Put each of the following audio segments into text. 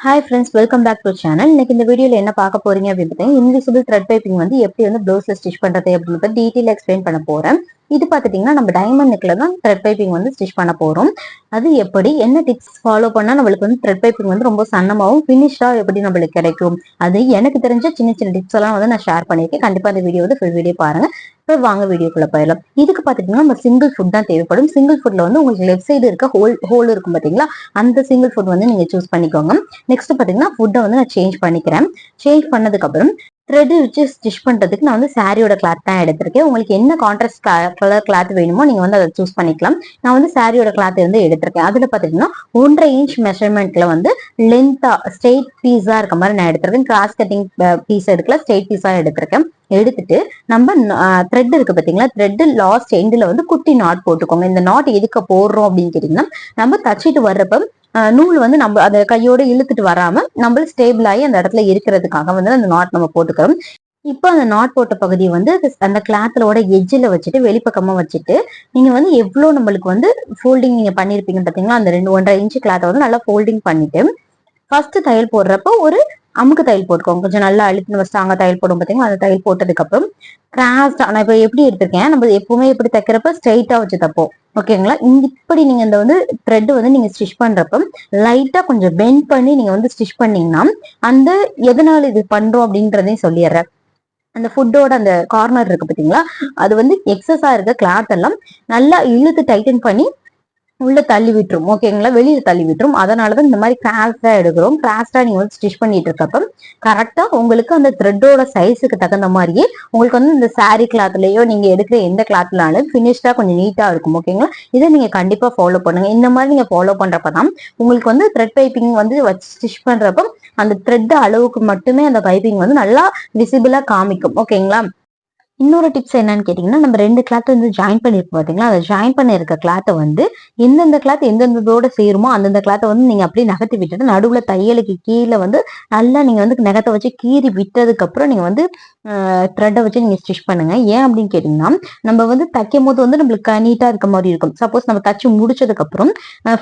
Hi friends welcome back to channel இன்னைக்கு இந்த வீடியோவில் என்ன பார்க்க போறீங்க அப்படின்னு பார்த்தீங்கன்னா இன்விசிபிள் த்ரெட் பைப்பிங் வந்து எப்படி வந்து ப்ளவுஸ்ல ஸ்டிச் பண்றது அப்படின்னு டீட்டெயில் எக்ஸ்பிளைன் பண்ண போறேன். இது பார்த்துட்டீங்கன்னா நம்ம டைமண்ட் நெக்ல தான் த்ரெட் பைப்பிங் வந்து ஸ்டிச் பண்ண போறோம். அது எப்படி என்ன டிப்ஸ் ஃபாலோ பண்ணா நம்மளுக்கு வந்து த்ரெட் பைப்பிங் வந்து ரொம்ப சன்னமாகவும் ஃபினிஷ்டா எப்படி நம்மளுக்கு கிடைக்கும்? அது எனக்கு தெரிஞ்ச சின்ன சின்ன டிப்ஸ் எல்லாம் வந்து நான் ஷேர் பண்ணியிருக்கேன். கண்டிப்பா அந்த வீடியோ வந்து ஃபுல் வீடியோ பாருங்க. இப்போ வாங்க வீடியோக்குள்ள போயிடலாம். இதுக்கு பார்த்துட்டீங்கன்னா நம்ம சிங்கிள் ஃபுட் தான் தேவைப்படும். சிங்கிள் ஃபுட்ல வந்து உங்களுக்கு லெஃப்ட் சைடு இருக்க ஹோல் ஹோல் இருக்கும் பாத்தீங்களா? அந்த சிங்கிள் ஃபுட் வந்து நீங்க சூஸ் பண்ணிக்கோங்க. நெக்ஸ்ட் பாத்தீங்கன்னா ஃபுட்டை வந்து நான் சேஞ்ச் பண்ணிக்கிறேன். சேஞ்ச் பண்ணதுக்கு அப்புறம் த்ரெட் வச்சு ஸ்டிச் பண்றதுக்கு நான் வந்து சாரியோட கிளாத் தான் எடுத்திருக்கேன். உங்களுக்கு என்ன கான்ட்ராஸ்ட் கலர் கிளாத் வேணுமோ நீங்க வந்து அதை சூஸ் பண்ணிக்கலாம். நான் வந்து சாரியோட கிளாத் வந்து எடுத்திருக்கேன். அதுல பாத்தீங்கன்னா ஒன்றரை இன்ச் மெஷர்மெண்ட்ல வந்து லென்த்தாக ஸ்ட்ரெயிட் பீஸா இருக்க மாதிரி நான் எடுத்திருக்கேன். கிராஸ் கட்டிங் பீஸ் எடுக்கல ஸ்ட்ரெயிட் பீஸா எடுத்திருக்கேன். எடுத்துட்டு நம்ம த்ரெட் இருக்கு பாத்தீங்களா? த்ரெட் லாஸ்ட் எண்டில் வந்து குட்டி நாட் போட்டுக்கோங்க. இந்த நாட் எதுக்கு போடுறோம் அப்படின்னு கேட்டீங்கன்னா நம்ம தச்சிட்டு வர்றப்ப நூல் வந்து நம்ம அதை கையோட இழுத்துட்டு வராம நம்ம ஸ்டேபிள் ஆகி அந்த இடத்துல இருக்கிறதுக்காக வந்து அந்த நாட் நம்ம போட்டுக்கிறோம் இப்போ அந்த நாட் போட்ட பகுதியை வந்து அந்த கிளாத்தலோட எஜ்ஜில் வச்சுட்டு வெளிப்பக்கமாக வச்சுட்டு நீங்கள் வந்து எவ்வளோ நம்மளுக்கு வந்து ஃபோல்டிங் நீங்கள் பண்ணியிருப்பீங்க பார்த்தீங்களா அந்த ரெண்டு ஒன்றரை இன்ச்சு கிளாத்தை வந்து நல்லா ஃபோல்டிங் பண்ணிட்டு ஃபர்ஸ்ட் தையல் போடுறப்போ ஒரு அமுக்கு தையல் போட்டுக்கோங்க. கொஞ்சம் நல்லா அழுத்தி நம்ம ஸ்ட்ராங்கா தையல் போடும் பார்த்தீங்களா அந்த தையல் போட்டதுக்கப்புறம் அப்புறம் நான் இப்போ எப்படி எடுத்திருக்கேன்? நம்ம எப்பவுமே எப்படி தைக்கிறப்ப ஸ்ட்ரைட்டாக வச்சு தப்போம். ஓகேங்களா? இப்படி நீங்கள் இந்த வந்து த்ரெட் வந்து நீங்கள் ஸ்டிச் பண்ணுறப்ப லைட்டாக கொஞ்சம் பெண்ட் பண்ணி நீங்கள் வந்து ஸ்டிச் பண்ணீங்கன்னா அந்த எதனால் இது பண்ணுறோம் அப்படின்றதையும் சொல்லிடுறேன். அந்த ஃபுட்டோட அந்த கார்னர் இருக்கு பார்த்தீங்களா அது வந்து எக்ஸஸாக இருக்க கிளாத் எல்லாம் நல்லா இழுத்து டைட்டன் பண்ணி உள்ள தள்ளி விட்டுரும். ஓகேங்களா வெளியில தள்ளி விட்டுரும். அதனாலதான் இந்த மாதிரி கிராஸ்டா எடுக்கிறோம். கிராஸ்டா நீங்க வந்து ஸ்டிச் பண்ணிட்டு இருக்கப்ப கரெக்டா உங்களுக்கு அந்த த்ரெட்டோட சைஸுக்கு தகுந்த மாதிரியே உங்களுக்கு வந்து இந்த சாரி கிளாத்லயோ நீங்க எடுக்கிற எந்த கிளாத்லாலும் பினிஷ்டா கொஞ்சம் நீட்டா இருக்கும். ஓகேங்களா இதை நீங்க கண்டிப்பா ஃபாலோ பண்ணுங்க. இந்த மாதிரி நீங்க ஃபாலோ பண்றப்பதான் உங்களுக்கு வந்து த்ரெட் பைப்பிங் வந்து வச்சு ஸ்டிச் பண்றப்ப அந்த த்ரெட் அளவுக்கு மட்டுமே அந்த பைப்பிங் வந்து நல்லா விசிபிளா காமிக்கும். ஓகேங்களா இன்னொரு டிப்ஸ் என்னன்னு கேட்டிங்கன்னா நம்ம ரெண்டு கிளாத் வந்து ஜாயின் பண்ணிருக்கோம் பார்த்தீங்களா அதை ஜாயின் பண்ணிருக்க கிளாத்தை வந்து எந்தெந்த கிளாத் எந்தெந்ததோட சேருமோ அந்தந்த கிளாத்தை வந்து நீங்கள் அப்படியே நகர்த்தி விட்டுட்டு நடுவில் தையலுக்கு கீழே வந்து நல்லா நீங்கள் வந்து நகத்தை வச்சு கீறி விட்டதுக்கப்புறம் நீங்கள் வந்து த்ரெட்டை வச்சு நீங்கள் ஸ்டிச் பண்ணுங்கள் ஏன் அப்படின்னு கேட்டிங்கன்னா நம்ம வந்து தைக்கும் போது வந்து நம்மளுக்கு நீட்டாக இருக்க மாதிரி இருக்கும். சப்போஸ் நம்ம தச்சு முடிச்சதுக்கப்புறம்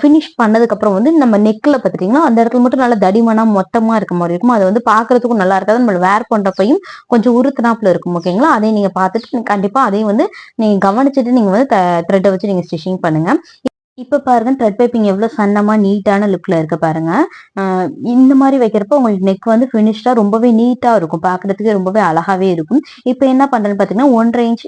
ஃபினிஷ் பண்ணதுக்கப்புறம் வந்து நம்ம நெக்கில் பார்த்துட்டிங்கன்னா அந்த இடத்துல மட்டும் நல்லா தடிமனாக மொத்தமாக இருக்க மாதிரி இருக்கும் அது வந்து பார்க்குறதுக்கும் நல்லா இருக்காது. நம்ம வேர் பண்ணுறப்பையும் கொஞ்சம் உறுத்தினாப்பில் இருக்கும் ஓகேங்களா அதை நீங்க பார்த்துட்டு கண்டிப்பா அதையும் வந்து நீங்க கவனிச்சுட்டு நீங்க வந்து த்ரெட்டை வச்சு நீங்க ஸ்டிச்சிங் பண்ணுங்க. இப்ப பாருங்க த்ரெட் பைப்பிங் எவ்வளவு சன்னமா நீட்டான லுக்ல இருக்க பாருங்க. இந்த மாதிரி வைக்கிறப்ப உங்களுக்கு நெக் வந்து பினிஷ்டா ரொம்பவே நீட்டா இருக்கும். பாக்குறதுக்கு ரொம்பவே அழகாவே இருக்கும். இப்ப என்ன பண்றேன்னு பாத்தீங்கன்னா ஒன்றரை இன்ச்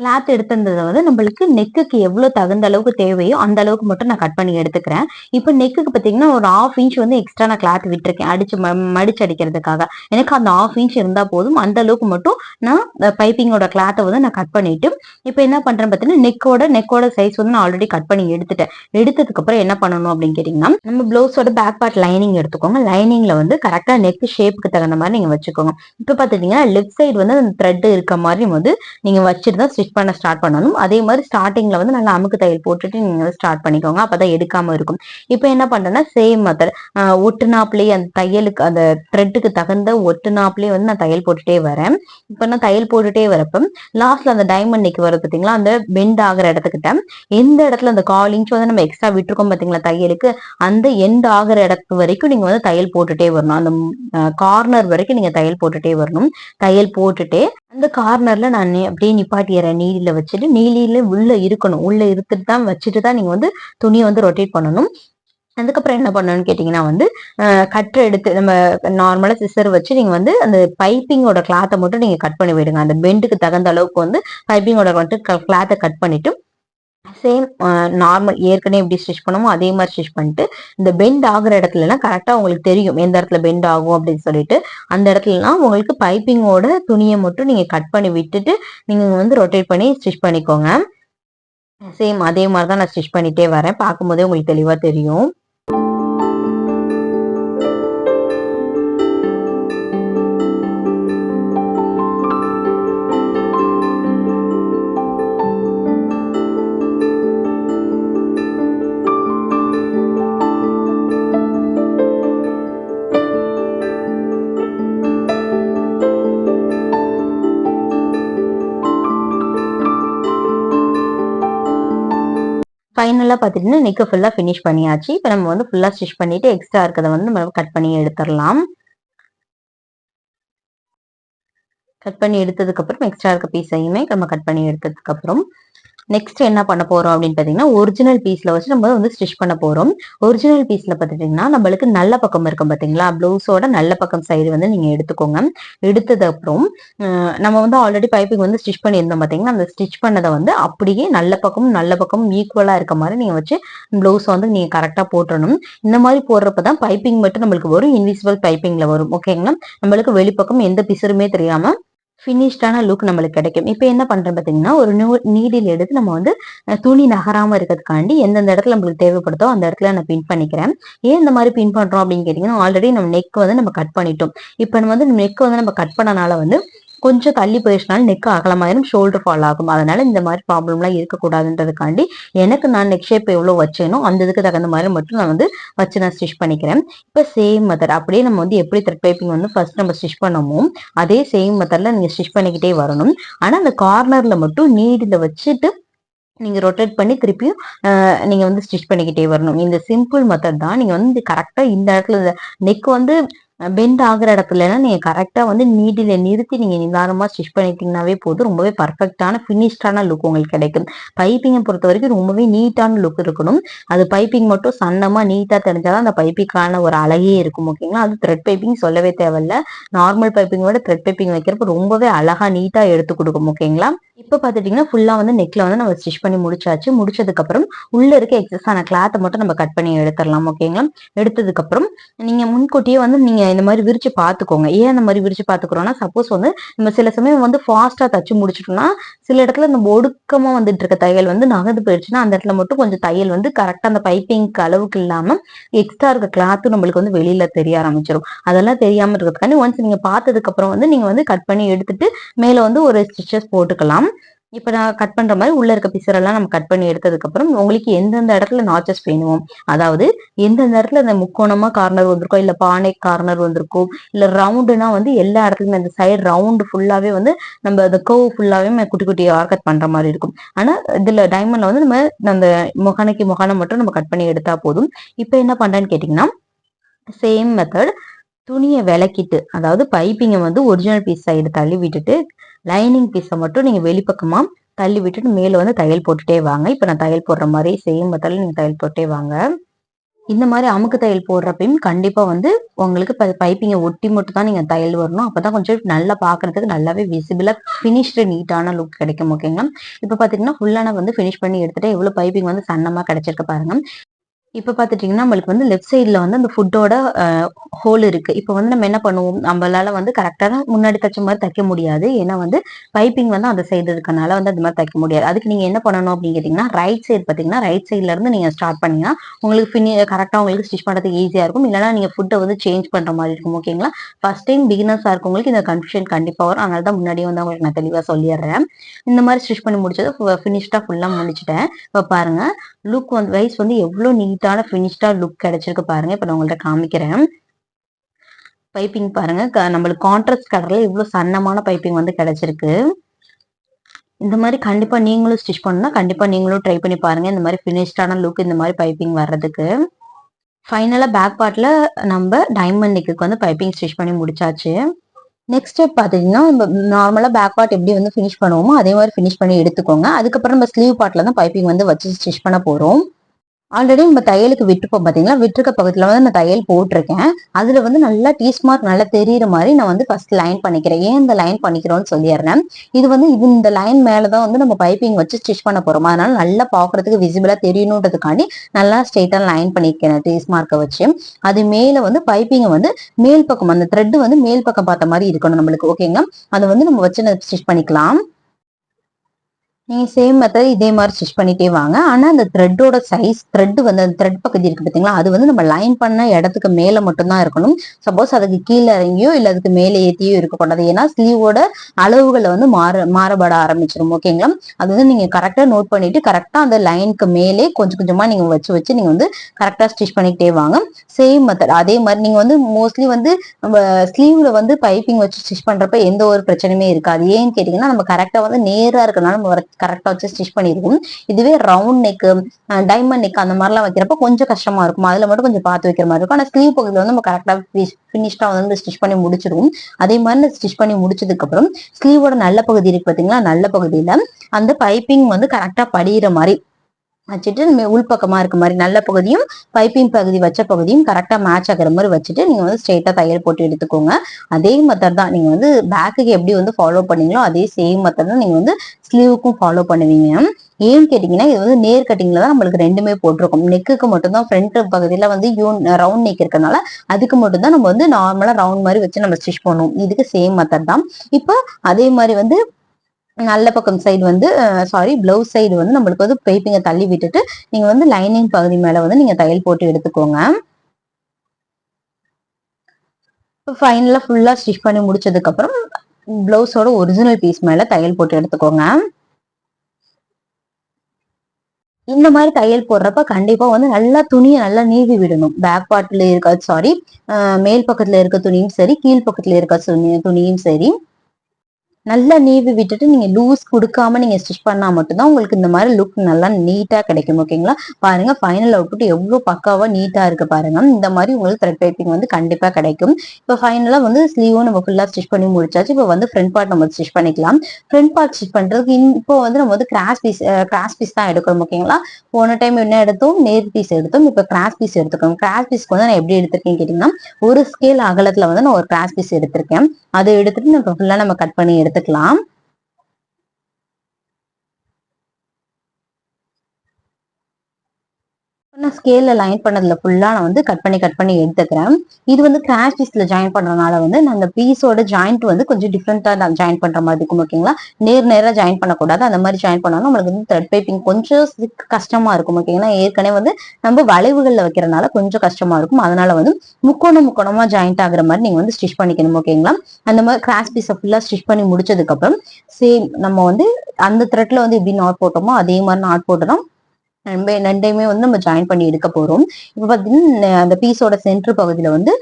கிளாத் எடுத்திருந்ததை வந்து நம்மளுக்கு நெக்குக்கு எவ்வளவு தகுந்த அளவுக்கு தேவையோ அந்த அளவுக்கு மட்டும் நான் கட் பண்ணி எடுத்துக்கிறேன். இப்போ நெக்குக்கு பார்த்தீங்கன்னா ஒரு ஆஃப் இன்ச் வந்து எக்ஸ்ட்ரா நான் கிளாத் விட்டுருக்கேன் அடிச்சு மடிச்சு அடிக்கிறதுக்காக. எனக்கு அந்த ஆஃப் இன்ச் இருந்தால் போதும் அந்த அளவுக்கு மட்டும் நான் பைப்பிங்கோட கிளாத்தை வந்து நான் கட் பண்ணிட்டு இப்போ என்ன பண்றேன் பார்த்தீங்கன்னா நெக்கோட நெக்கோட சைஸ் வந்து நான் ஆல்ரெடி கட் பண்ணி எடுத்துட்டேன். எடுத்ததுக்கப்புறம் என்ன பண்ணணும் அப்படின்னு கேட்டீங்கன்னா நம்ம ப்ளவுஸோட பேக் பார்ட் லைனிங் எடுத்துக்கோங்க. லைனிங்ல வந்து கரெக்டாக நெக் ஷேப்புக்கு தகுந்த மாதிரி நீங்க வச்சுக்கோங்க. இப்போ பார்த்துட்டிங்கன்னா லெஃப்ட் சைடு வந்து அந்த த்ரெட் இருக்க மாதிரி வந்து நீங்க வச்சுட்டு தான் ஸ்டிச் பண்ண ஸ்டார்ட் பண்ணணும். அதே மாதிரி ஸ்டார்டிங்ல வந்து நல்லா அமுக்கு தையல் போட்டுட்டு நீங்க ஸ்டார்ட் பண்ணிக்கோங்க. அப்பதான் எடுக்காம இருக்கும். இப்போ என்ன பண்றேன்னா சேம் மெத்தட் ஒட்டுனாப்லயே அந்த தையலுக்கு அந்த த்ரெட்டுக்கு தகுந்த ஒட்டுனாப்லயே வந்து நான் தையல் போட்டுட்டே வரேன். இப்போ நான் தையல் போட்டுட்டே வரப்ப லாஸ்ட்ல அந்த டைமண்ட் நெக் வரது பார்த்தீங்களா அந்த பெண்ட் ஆகிற இடத்துக்கிட்ட எந்த இடத்துல அந்த கால் இன்ச் வந்து நம்ம எக்ஸ்ட்ரா விட்டுருக்கோம் பார்த்தீங்களா தையலுக்கு அந்த எண்ட் ஆகிற இடத்து வரைக்கும் நீங்க வந்து தையல் போட்டுட்டே வரணும். அந்த கார்னர் வரைக்கும் நீங்க தையல் போட்டுட்டே வரணும். தையல் போட்டுட்டே அந்த கார்னர்ல நான் அப்படியே நிப்பாட்டிடுறேன். நீலியில வச்சுட்டு நீலியில உள்ள இருக்கணும். உள்ள இருத்துட்டு தான் வச்சுட்டு தான் நீங்க வந்து துணியை வந்து ரொட்டேட் பண்ணணும். அதுக்கப்புறம் என்ன பண்ணணும்னு கேட்டிங்கன்னா வந்து கட்டை எடுத்து நம்ம நார்மலாக சிசர் வச்சு நீங்கள் வந்து அந்த பைப்பிங்கோட கிளாத்தை மட்டும் நீங்கள் கட் பண்ணி விடுங்க. அந்த பெண்டுக்கு தகுந்த அளவுக்கு வந்து பைப்பிங்கோட வந்துட்டு கிளாத்தை கட் பண்ணிட்டு சேம் நார்மல் ஏற்கனவே எப்படி ஸ்டிச் பண்ணமோ அதே மாதிரி ஸ்டிச் பண்ணிட்டு இந்த பெண்ட் ஆகுற இடத்துலலாம் கரெக்டாக உங்களுக்கு தெரியும். எந்த இடத்துல பெண்ட் ஆகும் அப்படின்னு சொல்லிட்டு. அந்த இடத்துலலாம் உங்களுக்கு பைப்பிங்கோட துணியை மட்டும் நீங்கள் கட் பண்ணி விட்டுட்டு நீங்கள் வந்து ரொட்டேட் பண்ணி ஸ்டிச் பண்ணிக்கோங்க. சேம் அதே மாதிரி தான் நான் ஸ்டிச் பண்ணிட்டே வரேன். பார்க்கும்போதே உங்களுக்கு தெளிவாக தெரியும். ஃபைனலாக பார்த்துட்டு நெக்கு ஃபுல்லாக ஃபினிஷ் பண்ணியாச்சு. இப்போ நம்ம வந்து ஃபுல்லாக ஸ்டிச் பண்ணிட்டு எக்ஸ்ட்ரா இருக்கிறத வந்து நம்ம கட் பண்ணி எடுத்துடலாம். கட் பண்ணி எடுத்ததுக்கப்புறம் எக்ஸ்ட்ரா இருக்க பீஸையுமே நம்ம கட் பண்ணி எடுத்ததுக்கப்புறம் நெக்ஸ்ட் என்ன பண்ண போறோம் அப்படின்னு பாத்தீங்கன்னா ஒரிஜினல் பீஸ்ல வச்சு நம்ம வந்து ஸ்டிச் பண்ண போறோம். ஒரிஜினல் பீஸ்ல பாத்துட்டீங்கன்னா நம்மளுக்கு நல்ல பக்கம் இருக்கும் பாத்தீங்களா? ப்ளவுஸோட நல்ல பக்கம் சைடு வந்து நீங்க எடுத்துக்கோங்க. எடுத்தது அப்புறம் நம்ம வந்து ஆல்ரெடி பைப்பிங் வந்து ஸ்டிச் பண்ணியிருந்தோம் பாத்தீங்கன்னா அந்த ஸ்டிச் பண்ணதை வந்து அப்படியே நல்ல பக்கம் நல்ல பக்கம் ஈக்குவலா இருக்க மாதிரி நீங்க வச்சு ப்ளவுஸை வந்து நீங்க கரெக்டா போட்டுறணும். இந்த மாதிரி போடுறப்பதான் பைப்பிங் மட்டும் நம்மளுக்கு வரும். இன்விசிபிள் பைப்பிங்ல வரும். ஓகேங்களா நம்மளுக்கு வெளிப்பக்கம் எந்த பிசுருமே தெரியாம ஃபினிஷ்டான லுக் நம்மளுக்கு கிடைக்கும். இப்போ என்ன பண்றோம் பார்த்தீங்கன்னா ஒரு நியூ நீடில் எடுத்து நம்ம வந்து துணி நகராம இருக்கிறதுக்காண்டி எந்தெந்த இடத்துல நம்மளுக்கு தேவைப்படுதோ அந்த இடத்துல நான் பின் பண்ணிக்கிறேன். ஏன் இந்த மாதிரி பின் பண்றோம் அப்படின்னு கேட்டிங்கன்னா ஆல்ரெடி நம்ம நெக் வந்து நம்ம கட் பண்ணிட்டோம். இப்போ நம்ம வந்து நெக் வந்து நம்ம கட் பண்ணனால வந்து கொஞ்சம் தள்ளி போயிடுச்சுனாலும் நெக் அகலமாயிரும் ஷோல்டர் ஃபால் ஆகும். அதனால இந்த மாதிரி ப்ராப்ளம்லாம் இருக்கக்கூடாதுன்றதுக்காண்டி எனக்கு நான் நெக் ஷேப் எவ்வளோ வச்சேனோ அந்த இதுக்கு தகுந்த மாதிரி மட்டும் நான் வந்து வச்சு நான் ஸ்டிச் பண்ணிக்கிறேன். இப்போ சேம் மெத்தட் அப்படியே நம்ம வந்து எப்படி த்ரெட் பைப்பிங் வந்து ஃபர்ஸ்ட் நம்ம ஸ்டிச் பண்ணமோ அதே சேம் மெத்தடில் நீங்கள் ஸ்டிச் பண்ணிக்கிட்டே வரணும். ஆனால் அந்த கார்னரில் மட்டும் நீடில் வச்சுட்டு நீங்கள் ரொட்டேட் பண்ணி திருப்பியும் நீங்கள் வந்து ஸ்டிச் பண்ணிக்கிட்டே வரணும். இந்த சிம்பிள் மெத்தட் தான். நீங்கள் வந்து கரெக்டாக இந்த இடத்துல நெக் வந்து பெண்ட் ஆகுற இடத்துலனா நீங்க கரெக்டா வந்து நீடில நிறுத்தி நீங்க நிதானமா ஸ்டிச் பண்ணிட்டீங்கனாவே போதும். ரொம்பவே பர்ஃபெக்டான ஃபினிஷ்டான லுக் உங்களுக்கு கிடைக்கும். பைப்பிங்கை பொறுத்த வரைக்கும் ரொம்பவே நீட்டான லுக் இருக்கணும். அது பைப்பிங் மட்டும் சன்னமா நீட்டா தெரிஞ்சாதான் அந்த பைப்பிங்கான ஒரு அழகே இருக்கும் ஓகேங்களா அது த்ரெட் பைப்பிங் சொல்லவே தேவையில்ல. நார்மல் பைப்பிங் விட த்ரெட் பைப்பிங் வைக்கிறப்ப ரொம்பவே அழகா நீட்டா எடுத்து கொடுக்கும் ஓகேங்களா இப்போ பார்த்துட்டிங்கன்னா ஃபுல்லா வந்து நெக்ல வந்து நம்ம ஸ்டிச் பண்ணி முடிச்சாச்சு. முடிச்சதுக்கு அப்புறம் உள்ள இருக்க எக்ஸஸ் ஆன கிளாத்தை மட்டும் நம்ம கட் பண்ணி எடுத்துடலாம் ஓகேங்களா எடுத்ததுக்கு அப்புறம் நீங்க முன்கூட்டியே வந்து நீங்க இந்த மாதிரி விரிச்சு பார்த்துக்கோங்க ஏன் அந்த மாதிரி விரிச்சு பார்த்துக்கிறோம்னா சப்போஸ் வந்து நம்ம சில சமயம் வந்து ஃபாஸ்டா தச்சு முடிச்சிட்டோம்னா சில இடத்துல நம்ம ஒடுக்கமா வந்துட்டு இருக்க தையல் வந்து நகர்ந்து போயிடுச்சுன்னா அந்த இடத்துல மட்டும் கொஞ்சம் தையல் வந்து கரெக்டா அந்த பைப்பிங்க்கு அளவுக்கு இல்லாம எக்ஸ்ட்ரா இருக்க கிளாத்தும் நம்மளுக்கு வந்து வெளியில தெரிய ஆரம்பிச்சிடும் அதெல்லாம் தெரியாம இருக்கிறதுக்காண்டி ஒன்ஸ் நீங்க பார்த்ததுக்கு அப்புறம் வந்து நீங்க வந்து கட் பண்ணி எடுத்துட்டு மேல வந்து ஒரு ஸ்டிச்சஸ் போட்டுக்கலாம். இப்போ நான் கட் பண்ணுற மாதிரி உள்ளே இருக்க பிசரெல்லாம் நம்ம கட் பண்ணி எடுத்ததுக்கப்புறம் உங்களுக்கு எந்தெந்த இடத்துல நாச்சஸ் வேணும் அதாவது எந்தெந்த இடத்துல அந்த முக்கோணமாக கார்னர் வந்திருக்கோ இல்லை பானை கார்னர் வந்திருக்கோ இல்லை ரவுண்டுனா வந்து எல்லா இடத்துலையுமே அந்த சைடு ரவுண்டு ஃபுல்லாகவே வந்து நம்ம அந்த கோ ஃபுல்லாகவே நம்ம குட்டி குட்டி கட் பண்ணுற மாதிரி இருக்கும். ஆனால் இதில் டைமண்டில் வந்து நம்ம அந்த முகானைக்கு முகானை மட்டும் நம்ம கட் பண்ணி எடுத்தால் போதும். இப்போ என்ன பண்ணுறேன்னு கேட்டிங்கன்னா சேம் மெத்தட் துணியை விளக்கிட்டு அதாவது பைப்பிங்கை வந்து ஒரிஜினல் பீஸ் சைடு தள்ளி விட்டுட்டு லைனிங் பீஸை மட்டும் நீங்கள் வெளிப்பக்கமாக தள்ளி விட்டுட்டு மேலே வந்து தையல் போட்டுட்டே வாங்க. இப்போ நான் தையல் போடுற மாதிரி சேம் மெத்தட்ல நீங்கள் தையல் போட்டே வாங்க. இந்த மாதிரி அமுக்கு தையல் போடுறப்பையும் கண்டிப்பாக வந்து உங்களுக்கு பைப்பிங்கை ஒட்டி மட்டும் தான் நீங்கள் தையல் வரணும். அப்பதான் கொஞ்சம் நல்லா பார்க்குறதுக்கு நல்லாவே விசிபிளாக ஃபினிஷ்டு நீட்டான லுக் கிடைக்கும் ஓகேங்களா இப்போ பார்த்தீங்கன்னா ஃபுல்லா வந்து ஃபினிஷ் பண்ணி எடுத்துகிட்டு எவ்வளோ பைப்பிங் வந்து சன்னமாக கிடைச்சிருக்கு பாருங்க. இப்போ பார்த்துட்டிங்கன்னா நம்மளுக்கு வந்து லெஃப்ட் சைடில் வந்து அந்த ஃபுட்டோட ஹோல் இருக்கு. இப்போ வந்து நம்ம என்ன பண்ணுவோம்? நம்மளால வந்து கரெக்டாக முன்னாடி தைச்ச மாதிரி தைக்க முடியாது. ஏன்னா வந்து பைப்பிங் வந்து அந்த சைடு இருக்கனால வந்து அது மாதிரி தைக்க முடியாது. அதுக்கு நீங்க என்ன பண்ணணும் அப்படின்னு கேட்டிங்கன்னா ரைட் சைடு பார்த்தீங்கன்னா ரைட் சைட்ல இருந்து நீங்க ஸ்டார்ட் பண்ணீங்கன்னா உங்களுக்கு ஃபினி கரெக்டாக உங்களுக்கு ஸ்டிச் பண்ணுறதுக்கு ஈஸியாக இருக்கும். இல்லைனா நீங்க ஃபுட்டை வந்து சேஞ்ச் பண்ற மாதிரி இருக்கும். ஓகேங்களா ஃபர்ஸ்ட் டைம் பிகினர்ஸாக இருக்கவங்களுக்கு இந்த கன்ஃபியூஷன் கண்டிப்பாக வரும். அதனால தான் முன்னாடியே வந்து உங்களுக்கு நான் தெளிவாக சொல்லிடுறேன். இந்த மாதிரி ஸ்டிச் பண்ணி முடிச்சது ஃபினிஷ்டாக ஃபுல்லாக முடிச்சிட்டேன். இப்போ பாருங்க லுக் வந்து வைஸ் வந்து எவ்வளோ நீட்டான ஃபினிஷ்டா லுக் கிடைச்சிருக்கு பாருங்க. இப்போ நான் உங்கள்ட்ட காமிக்கிறேன். பைப்பிங் பாருங்க. க- நம்மளுக்கு கான்ட்ராஸ்ட் கலர்ல இவ்வளோ சன்னமான பைப்பிங் வந்து கிடைச்சிருக்கு. இந்த மாதிரி கண்டிப்பா நீங்களும் ஸ்டிச் பண்ணா கண்டிப்பா நீங்களும் ட்ரை பண்ணி பாருங்க. இந்த மாதிரி ஃபினிஷ்டான லுக் இந்த மாதிரி பைப்பிங் வர்றதுக்கு. ஃபைனலா பேக் பார்ட்ல நம்ம டைமண்ட் நெக்குக்கு வந்து பைப்பிங் ஸ்டிச் பண்ணி முடிச்சாச்சு. நெக்ஸ்ட் ஸ்டெப் பார்த்தீங்கன்னா நம்ம நார்மலா பேக் பார்ட் எப்படி வந்து ஃபினிஷ் பண்ணுவோமோ அதே மாதிரி ஃபினிஷ் பண்ணி எடுத்துக்கோங்க. அதுக்கப்புறம் நம்ம ஸ்லீவ் பார்ட்ல தான் பைப்பிங் வந்து வச்சு ஸ்டிச் பண்ண போறோம். ஆல்ரெடி நம்ம தையலுக்கு விட்டுருப்போம் பார்த்தீங்களா விட்டுருக்க பக்கத்தில் வந்து நான் தையல் போட்டிருக்கேன். அதில் வந்து நல்லா டீஸ் மார்க் நல்லா தெரியிற மாதிரி நான் வந்து ஃபர்ஸ்ட் லைன் பண்ணிக்கிறேன். ஏன் இந்த லைன் பண்ணிக்கிறோம்னு சொல்லிடுறேன். இது வந்து இது இந்த லைன் மேலதான் வந்து நம்ம பைப்பிங் வச்சு ஸ்டிச் பண்ண போகிறோம் அதனால நல்லா பாக்குறதுக்கு விசிபிளாக தெரியணுன்றதுக்காண்டி நல்லா ஸ்ட்ரெயிட்டாக லைன் பண்ணிக்கிறேன் டீஸ் மார்க்கை வச்சு. அது மேலே வந்து பைப்பிங்கை வந்து மேல் பக்கம் அந்த த்ரெட் வந்து மேல் பக்கம் பார்த்த மாதிரி இருக்கணும் நம்மளுக்கு ஓகேங்க அதை வந்து நம்ம வச்சு ஸ்டிச் பண்ணிக்கலாம். நீங்கள் சேம் மெத்தட் இதே மாதிரி ஸ்டிச் பண்ணிட்டே வாங்க. ஆனால் அந்த த்ரெட்டோட சைஸ் த்ரெட் வந்து அந்த த்ரெட் பகுதி இருக்குது பார்த்தீங்களா அது வந்து நம்ம லைன் பண்ண இடத்துக்கு மேலே மட்டும்தான் இருக்கணும். சப்போஸ் அதுக்கு கீழே இறங்கியோ இல்லை அதுக்கு மேலே ஏற்றியோ இருக்கக்கூடாது ஏன்னா ஸ்லீவோட அளவுகளை வந்து மாற மாறுபட ஆரம்பிச்சிடும் ஓகேங்களா அது வந்து நீங்கள் கரெக்டாக நோட் பண்ணிட்டு கரெக்டாக அந்த லைனுக்கு மேலே கொஞ்சம் கொஞ்சமாக நீங்கள் வச்சு வச்சு நீங்கள் வந்து கரெக்டாக ஸ்டிச் பண்ணிக்கிட்டே வாங்க. சேம் மெத்தட் அதே மாதிரி நீங்கள் வந்து மோஸ்ட்லி வந்து நம்ம ஸ்லீவில் வந்து பைப்பிங் வச்சு ஸ்டிச் பண்ணுறப்ப எந்த ஒரு பிரச்சனையுமே இருக்காது. ஏன்னு கேட்டிங்கன்னா நம்ம கரெக்டாக வந்து நேராக இருக்கனால நம்ம கரெக்டா வச்சு ஸ்டிச் பண்ணியிருக்கும் இதுவே ரவுண்ட் நெக் டைமண்ட் நெக் அந்த மாதிரிலாம் வைக்கிறப்ப கொஞ்சம் கஷ்டமா இருக்கும். அதுல மட்டும் கொஞ்சம் பார்த்து வைக்கிற மாதிரி இருக்கும். ஆனால் ஸ்லீவ் பகுதியில் வந்து நம்ம கரெக்டாக ஃபினிஷ்டாக வந்து ஸ்டிச் பண்ணி முடிச்சிருவோம் அதே மாதிரி ஸ்டிச் பண்ணி முடிச்சதுக்கப்புறம் ஸ்லீவோட நல்ல பகுதி இருக்கு பார்த்தீங்களா நல்ல பகுதியில அந்த பைப்பிங் வந்து கரெக்டாக படிகிற மாதிரி வச்சுட்டு மே- உள்பக்கமா இருக்க மாதிரி நல்ல பகுதியும் பைப்பிங் பகுதி வச்ச பகுதியும் கரெக்டா மேட்ச் ஆகிற மாதிரி வச்சுட்டு நீங்க வந்து ஸ்ட்ரெயிட்டா தையல் போட்டு எடுத்துக்கோங்க. அதே மெத்தட் தான் நீங்க வந்து பேக்குக்கு எப்படி வந்து ஃபாலோ பண்ணீங்களோ அதே சேம் மெத்தட் தான் நீங்க வந்து ஸ்லீவுக்கும் ஃபாலோ பண்ணுவீங்க. ஏன்னு கேட்டீங்கன்னா இது வந்து நேர் கட்டிங்ல தான் நம்மளுக்கு ரெண்டுமே போட்டிருக்கும். நெக்குக்கு மட்டும்தான் ஃப்ரண்ட் பகுதியில வந்து யூன் ரவுண்ட் நெக் இருக்கனால அதுக்கு மட்டும்தான் நம்ம வந்து நார்மலா ரவுண்ட் மாதிரி வச்சு நம்ம ஸ்டிச் பண்ணுவோம். இதுக்கு சேம் மெத்தட் தான். இப்போ அதே மாதிரி வந்து நல்ல பக்கம் சைடு வந்து சாரி பிளவுஸ் சைடு வந்து நம்மளுக்கு வந்து பைப்பிங்க தள்ளி விட்டுட்டு நீங்க வந்து லைனிங் பகுதி மேல வந்து நீங்க தையல் போட்டு எடுத்துக்கோங்க. ஃபைனலா ஃபுல்லா ஸ்டிச் பண்ணி முடிச்சதுக்கு அப்புறம் பிளவுஸோட ஒரிஜினல் பீஸ் மேல தையல் போட்டு எடுத்துக்கோங்க. இந்த மாதிரி தையல் போடுறப்ப கண்டிப்பா வந்து நல்லா துணியை நல்லா நீவி விடணும். பேக் பார்ட்ல இருக்க சாரி மேல் பக்கத்துல இருக்க துணியும் சரி கீழ் பக்கத்துல இருக்க துணி துணியும் சரி. நல்லா நீவி விட்டுட்டு நீங்க லூஸ் கொடுக்காம நீங்க ஸ்டிச் பண்ணா மட்டும்தான் உங்களுக்கு இந்த மாதிரி லுக் நல்லா நீட்டா கிடைக்கும் ஓகேங்களா பாருங்க ஃபைனல் அவுட்புட் எவ்வளவு பக்காவா நீட்டா இருக்கு பாருங்க. இந்த மாதிரி உங்களுக்கு த்ரெட் பைப்பிங் வந்து கண்டிப்பா கிடைக்கும். இப்போ ஃபைனலா வந்து ஸ்லீவும் நம்ம ஃபுல்லா ஸ்டிச் பண்ணி முடிச்சாச்சு. இப்போ வந்து ஃப்ரண்ட் பார்ட் நம்ம ஸ்டிச் பண்ணிக்கலாம். ஃப்ரண்ட் பார்ட் ஸ்டிச் பண்றதுக்கு இப்போ வந்து நம்ம வந்து கிராஸ் பீஸ் கிராஸ் பீஸ் தான் எடுக்கணும் ஓகேங்களா போன டைம் என்ன எடுத்தோம்? நேர் பீஸ் எடுத்தோம். இப்போ கிராஸ் பீஸ் எடுத்துக்கோம் கிராஸ் பீஸ்க்கு வந்து நான் எப்படி எடுத்திருக்கேன்னு கேட்டீங்கன்னா ஒரு ஸ்கேல் அகலத்துல வந்து நான் ஒரு கிராஸ் பீஸ் எடுத்திருக்கேன். அதை எடுத்துட்டு நம்ம ஃபுல்லா நம்ம கட் பண்ணி எடுத்து எடுத்துக்கலாம். நான் ஸ்கேல்ல லைன் பண்ணதுல ஃபுல்லா நான் வந்து கட் பண்ணி கட் பண்ணி எடுத்துக்கிறேன். இது வந்து கிராஷ் பீஸ்ல ஜாயின் பண்றதுனால வந்து நான் அந்த பீஸோட ஜாயிண்ட் வந்து கொஞ்சம் டிஃப்ரெண்டா நான் ஜாயின் பண்ற மாதிரி இருக்கும் ஓகேங்களா நேர் நேரா ஜாயின் பண்ணக்கூடாது. அந்த மாதிரி ஜாயின் பண்ணாலும் நம்மளுக்கு வந்து த்ரெட் பைப்பிங் கொஞ்சம் கஷ்டமா இருக்கும் ஓகேங்களா ஏற்கனவே வந்து நம்ம வளைவுகள்ல வைக்கிறனால கொஞ்சம் கஷ்டமா இருக்கும். அதனால வந்து முக்கோணம் முக்கோணமா ஜாயிண்ட் ஆகுற மாதிரி நீங்க வந்து ஸ்டிச் பண்ணிக்கணும் ஓகேங்களா அந்த மாதிரி கிராஷ் பீஸை ஃபுல்லா ஸ்டிச் பண்ணி முடிச்சதுக்கு அப்புறம் சேம் நம்ம வந்து அந்த த்ரெட்ல வந்து எப்படி நாட் போட்டோமோ அதே மாதிரி நாட் போட்டுதான் ரெண்டையுமே வந்து நம்ம ஜாயின் பண்ணி எடுக்க போறோம். இப்போ பார்த்தீங்கன்னா அந்த பீஸோட சென்டர் பகுதியில வந்து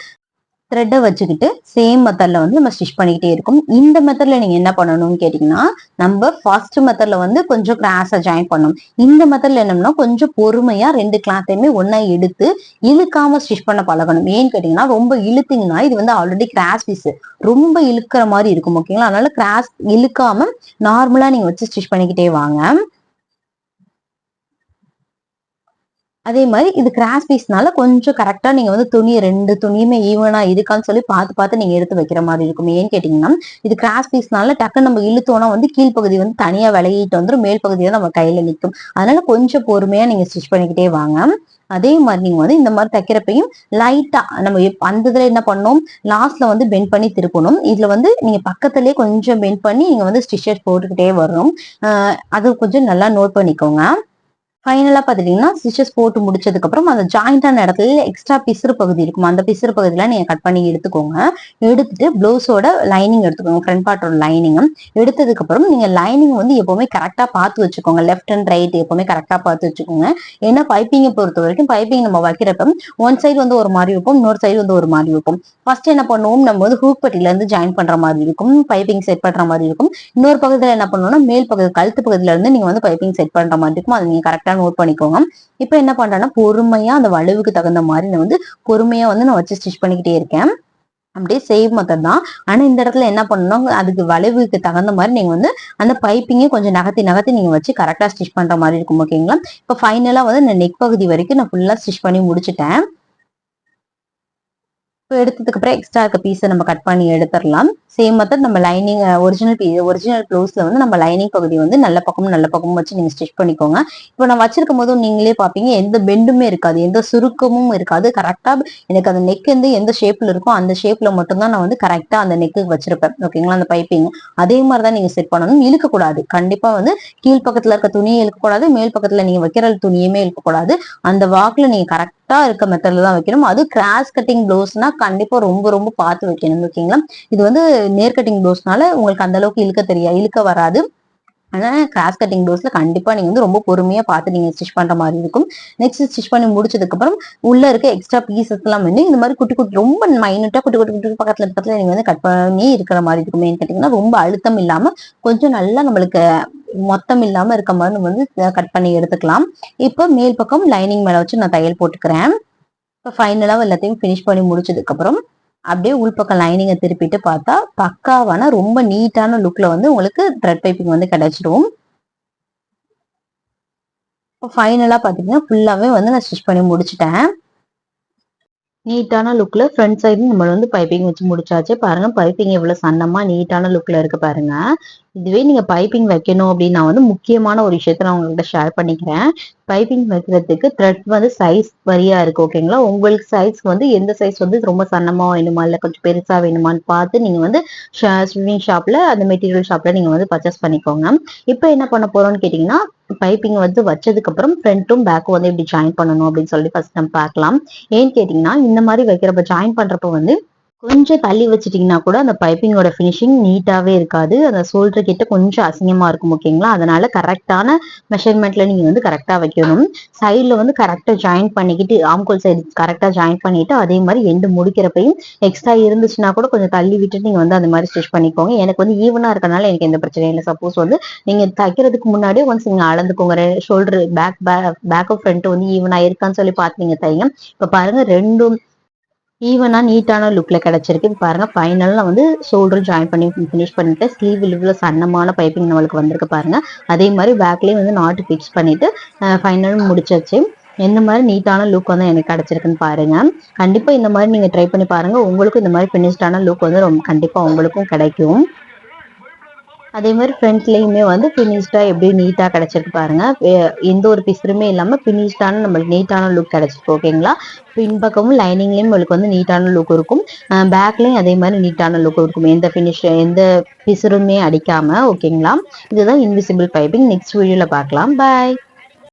த்ரெட்டை வச்சுக்கிட்டு சேம் மெத்தட்ல வந்து நம்ம ஸ்டிச் பண்ணிக்கிட்டே இருக்கும். இந்த மெத்தட்ல நீங்க என்ன பண்ணணும்னு கேட்டீங்கன்னா நம்ம ஃபர்ஸ்ட் மெத்தட்ல வந்து கொஞ்சம் கிராஸா ஜாயின் பண்ணணும். இந்த மெத்தட்ல என்னம்னா கொஞ்சம் பொறுமையா ரெண்டு கிளாத்தையுமே ஒன்றா எடுத்து இழுக்காம ஸ்டிச் பண்ண பழகணும். ஏன்னு கேட்டீங்கன்னா ரொம்ப இழுத்தீங்கன்னா இது வந்து ஆல்ரெடி கிராஸ் பீஸ் ரொம்ப இழுக்கிற மாதிரி இருக்கும் ஓகேங்களா அதனால கிராஸ் இழுக்காம நார்மலா நீங்க வச்சு ஸ்டிச் பண்ணிக்கிட்டே வாங்க. அதே மாதிரி இது கிராஸ் பீஸ்னால கொஞ்சம் கரெக்டா நீங்க வந்து துணி ரெண்டு துணியுமே ஈவனா இருக்கான்னு சொல்லி பார்த்து பார்த்து நீங்க எடுத்து வைக்கிற மாதிரி இருக்கும். ஏன்னு கேட்டீங்கன்னா இது கிராஸ் பீஸ்னால டக்குன்னு நம்ம இழுத்தோம்னா வந்து கீழ்ப்பகுதி வந்து தனியா விளையிட்டு வந்துடும் மேல் பகுதி தான் நம்ம கையில நிற்கும். அதனால கொஞ்சம் பொறுமையா நீங்க ஸ்டிச் பண்ணிக்கிட்டே வாங்க. அதே மாதிரி நீங்க வந்து இந்த மாதிரி தைக்கிறப்பையும் லைட்டா நம்ம அந்த இதுல என்ன பண்ணோம் லாஸ்ட்ல வந்து பெண்ட் பண்ணி திருப்பணும். இதுல வந்து நீங்க பக்கத்துலயே கொஞ்சம் பெண்ட் பண்ணி நீங்க வந்து ஸ்டிச்சஸ் போட்டுக்கிட்டே வரணும். அது கொஞ்சம் நல்லா நோட் பண்ணிக்கோங்க. ஃபைனலாக பார்த்துட்டிங்கன்னா ஸ்டிச்சஸ் போட்டு முடிச்சதுக்கப்புறம் அந்த ஜாயிண்டான இடத்துல எக்ஸ்ட்ரா பிசுறு பகுதி இருக்கும்? அந்த பிசுறு பகுதியில் நீங்கள் கட் பண்ணி எடுத்துக்கோங்க. எடுத்துட்டு ப்ளவுஸோட லைனிங் எடுத்துக்கோங்க. ஃப்ரண்ட் பார்ட்டோட லைனிங் எடுத்ததுக்கப்புறம் நீங்கள் நீங்க லைனிங் வந்து எப்போவுமே கரெக்டாக பார்த்து வச்சுக்கோங்க. லெஃப்ட் அண்ட் ரைட் எப்போவுமே கரெக்டாக பார்த்து வச்சுக்கோங்க. ஏன்னா பைப்பிங்கை பொறுத்த வரைக்கும் பைப்பிங் நம்ம வைக்கிறப்ப ஒன் சைடு வந்து ஒரு மாதிரி வைப்போம் இன்னொரு சைடு வந்து ஒரு மாதிரி வைப்போம் ஃபர்ஸ்ட் என்ன பண்ணுவோம் நம்ம வந்து ஹூக் பட்டியிலேருந்து இருந்து ஜாயின் பண்ற மாதிரி இருக்கும். பைப்பிங் செட் பண்ற மாதிரி இருக்கும். இன்னொரு பகுதியில என்ன பண்ணணும்னா மேல் பகுதி கழுத்து பகுதியில இருந்து நீங்க வந்து பைப்பிங் செட் பண்ற மாதிரி இருக்கும். அது நீங்கள் கரெக்டாக கரெக்டா நோட் பண்ணிக்கோங்க. இப்போ என்ன பண்றேன்னா பொறுமையா அந்த வலுவுக்கு தகுந்த மாதிரி நான் வந்து பொறுமையா வந்து நான் வச்சு ஸ்டிச் பண்ணிக்கிட்டே இருக்கேன். அப்படியே சேம் மெத்தட் தான். ஆனா இந்த இடத்துல என்ன பண்ணணும் அதுக்கு வளைவுக்கு தகுந்த மாதிரி நீங்க வந்து அந்த பைப்பிங்கே கொஞ்சம் நகர்த்தி நகர்த்தி நீங்கள் வச்சு கரெக்டா ஸ்டிச் பண்ற மாதிரி இருக்கும் ஓகேங்களா இப்போ ஃபைனலா வந்து நான் நெக் பகுதி வரைக்கும் நான் ஃபுல்லா ஸ்டிச் பண்ணி முடிச்சிட்டேன். ஸோ எடுத்ததுக்கு அப்புறம் எக்ஸ்ட்ரா இருக்க பீஸை நம்ம கட் பண்ணி எடுத்துடலாம். சேம் மெத்தட் நம்ம லைனிங் ஒரிஜினல் பீ ஒரிஜினல் ப்ளவுஸ்ல வந்து நம்ம லைனிங் பகுதி வந்து நல்ல பக்கமும் நல்ல பக்கமும் வச்சு நீங்க ஸ்டிச் பண்ணிக்கோங்க. இப்போ நான் வச்சிருக்கும் போதும் நீங்களே பாப்பீங்க எந்த பெண்டுமே இருக்காது எந்த சுருக்கமும் இருக்காது. கரெக்டா எனக்கு அந்த நெக் வந்து எந்த ஷேப்ல இருக்கோ அந்த ஷேப்ல மட்டும்தான் நான் வந்து கரெக்டா அந்த நெக்கு வச்சிருப்பேன். ஓகேங்களா அந்த பைப்பிங் அதே மாதிரி தான் நீங்க செட் பண்ணணும். இழுக்கக்கூடாது. கண்டிப்பா வந்து கீழ் பக்கத்துல இருக்க துணியை இழுக்கக்கூடாது மேல் பக்கத்துல நீங்க வைக்கிற துணியுமே இழுக்கக்கூடாது. அந்த வாக்குல நீங்க கரெக்டா இருக்க மெத்தட்ல தான் வைக்கணும் அது கிராஸ் கட்டிங் ப்ளவுஸ்னா கண்டிப்பா ரொம்ப ரொம்ப பார்த்து வைக்கணும் ஓகேங்களா இது வந்து நேர் கட்டிங் ப்ளவுஸ்னால உங்களுக்கு அந்த அளவுக்கு இழுக்க தெரியாது இழுக்க வராது. ஆனால் கிராஸ் கட்டிங் ப்ளவுஸில் கண்டிப்பாக நீங்கள் வந்து ரொம்ப பொறுமையாக பார்த்து நீங்கள் ஸ்டிச் பண்ணுற மாதிரி இருக்கும். நெக்ஸ்ட் ஸ்டிச் பண்ணி முடிச்சதுக்கப்புறம் உள்ளே இருக்க எக்ஸ்ட்ரா பீசஸ்லாம் வந்து இந்த மாதிரி குட்டி குட்டி ரொம்ப மைனூட்டாக குட்டி குட்டி குட்டி பக்கத்தில் பக்கத்தில் நீங்கள் வந்து கட் பண்ணி இருக்கிற மாதிரி இருக்கும். ஏன்னு கேட்டீங்கன்னா ரொம்ப அழுத்தம் இல்லாமல் கொஞ்சம் நல்லா நம்மளுக்கு மொத்தம் இல்லாம இருக்க மாதிரி நம்ம வந்து கட் பண்ணி எடுத்துக்கலாம். இப்போ மேல் பக்கம் லைனிங் மேல வச்சு நான் தையல் போட்டுக்கிறேன். இப்போ ஃபைனலாக எல்லாத்தையும் ஃபினிஷ் பண்ணி முடிச்சதுக்கு அப்புறம் அப்படியே உள்பக்கம் லைனிங்கை திருப்பிட்டு பார்த்தா பக்காவான ரொம்ப நீட்டான லுக்ல வந்து உங்களுக்கு த்ரெட் பைப்பிங் வந்து கிடைச்சிடும் இப்போ ஃபைனலாக பார்த்தீங்கன்னா ஃபுல்லாகவே வந்து நான் ஸ்டிச் பண்ணி முடிச்சிட்டேன். நீட்டான லுக்ல ஃப்ரண்ட் சைடு நம்ம வந்து பைப்பிங் வச்சு முடிச்சாச்சு. பாருங்க பைப்பிங் எவ்வளவு சன்னமா நீட்டான லுக்ல இருக்கு பாருங்க. இதுவே நீங்க பைப்பிங் வைக்கணும் அப்படின்னு நான் வந்து முக்கியமான ஒரு விஷயத்த நான் உங்கள்கிட்ட ஷேர் பண்ணிக்கிறேன். பைப்பிங் வைக்கிறதுக்கு த்ரெட் வந்து சைஸ் வரியா இருக்கு ஓகேங்களா உங்களுக்கு சைஸ் வந்து எந்த சைஸ் வந்து ரொம்ப சன்னமா வேணுமா? இல்ல கொஞ்சம் பெருசா வேணுமான்னு பார்த்து நீங்க வந்து ஸ்விம்மிங் ஷாப்ல அந்த மெட்டீரியல் ஷாப்ல நீங்க வந்து பர்ச்சேஸ் பண்ணிக்கோங்க. இப்போ என்ன பண்ண போறோம்னு கேட்டீங்கன்னா பைப்பிங் வந்து வச்சதுக்கு அப்புறம் ஃப்ரண்ட்டும் பேக்கும் வந்து இப்படி ஜாயின் பண்ணணும் அப்படின்னு சொல்லி ஃபர்ஸ்ட் நம்ம பார்க்கலாம். ஏன்னு கேட்டீங்கன்னா இந்த மாதிரி வைக்கிறப்ப ஜாயின் பண்றப்ப வந்து கொஞ்சம் தள்ளி வச்சிட்டீங்கன்னா கூட அந்த பைப்பிங்கோட ஃபினிஷிங் நீட்டாகவே இருக்காது. அந்த சோல்டர் கிட்ட கொஞ்சம் அசிங்கமாக இருக்கும் ஓகேங்களா அதனால கரெக்டான மெஷர்மெண்ட்ல நீங்கள் வந்து கரெக்டாக வைக்கணும். சைடில் வந்து கரெக்டாக ஜாயின் பண்ணிக்கிட்டு ஆம்கோல் சைடு கரெக்டாக ஜாயின் பண்ணிட்டு அதே மாதிரி எண்டு முடிக்கிறப்பையும் எக்ஸ்ட்ரா இருந்துச்சுன்னா கூட கொஞ்சம் தள்ளி விட்டு நீங்கள் வந்து அந்த மாதிரி ஸ்டிச் பண்ணிக்கோங்க. எனக்கு வந்து ஈவனாக இருக்கனால எனக்கு எந்த பிரச்சனையும் இல்லை. சப்போஸ் வந்து நீங்கள் தைக்கிறதுக்கு முன்னாடியே ஒன்ஸ் நீங்கள் அளந்துக்கோங்க. ஷோல்டர் பேக் பேக் ஃப்ரண்ட் வந்து ஈவனாக இருக்கான்னு சொல்லி பார்த்து நீங்கள் தைங்க. இப்போ பாருங்க ரெண்டும் ஈவனா நீட்டான லுக்ல கிடைச்சிருக்கு. பாருங்க ஃபைனல் நான் வந்து ஷோல்டர் ஜாயின் பண்ணி ஃபினிஷ் பண்ணிட்டு ஸ்லீவ் இவ்வளவு சன்னமான பைப்பிங் நம்மளுக்கு வந்திருக்கு பாருங்க. அதே மாதிரி பேக்லயும் வந்து நாட்டு ஃபிக்ஸ் பண்ணிட்டு ஃபைனல் முடிச்சாச்சு. எந்த மாதிரி நீட்டான லுக் வந்து எனக்கு கிடைச்சிருக்குன்னு பாருங்க. கண்டிப்பா இந்த மாதிரி நீங்க ட்ரை பண்ணி பாருங்க. உங்களுக்கும் இந்த மாதிரி ஃபினிஷ்டான லுக் வந்து ரொம்ப கண்டிப்பா உங்களுக்கும் கிடைக்கும். அதே மாதிரி ஃப்ரண்ட்லேயுமே வந்து ஃபினிஷ்டாக எப்படி நீட்டாக கிடச்சிருக்கு பாருங்க. எந்த ஒரு பிசுருமே இல்லாமல் ஃபினிஷ்டான நம்மளுக்கு நீட்டான லுக் கிடச்சிருக்கு ஓகேங்களா பின்பக்கமும் லைனிங்லேயும் உங்களுக்கு வந்து நீட்டான லுக் இருக்கும். பேக்லேயும் அதே மாதிரி நீட்டான லுக் இருக்கும். எந்த ஃபினிஷ் எந்த பிசுருமே அடிக்காமல் ஓகேங்களா இதுதான் இன்விசிபிள் பைப்பிங் நெக்ஸ்ட் வீடியோவில் பார்க்கலாம். பாய்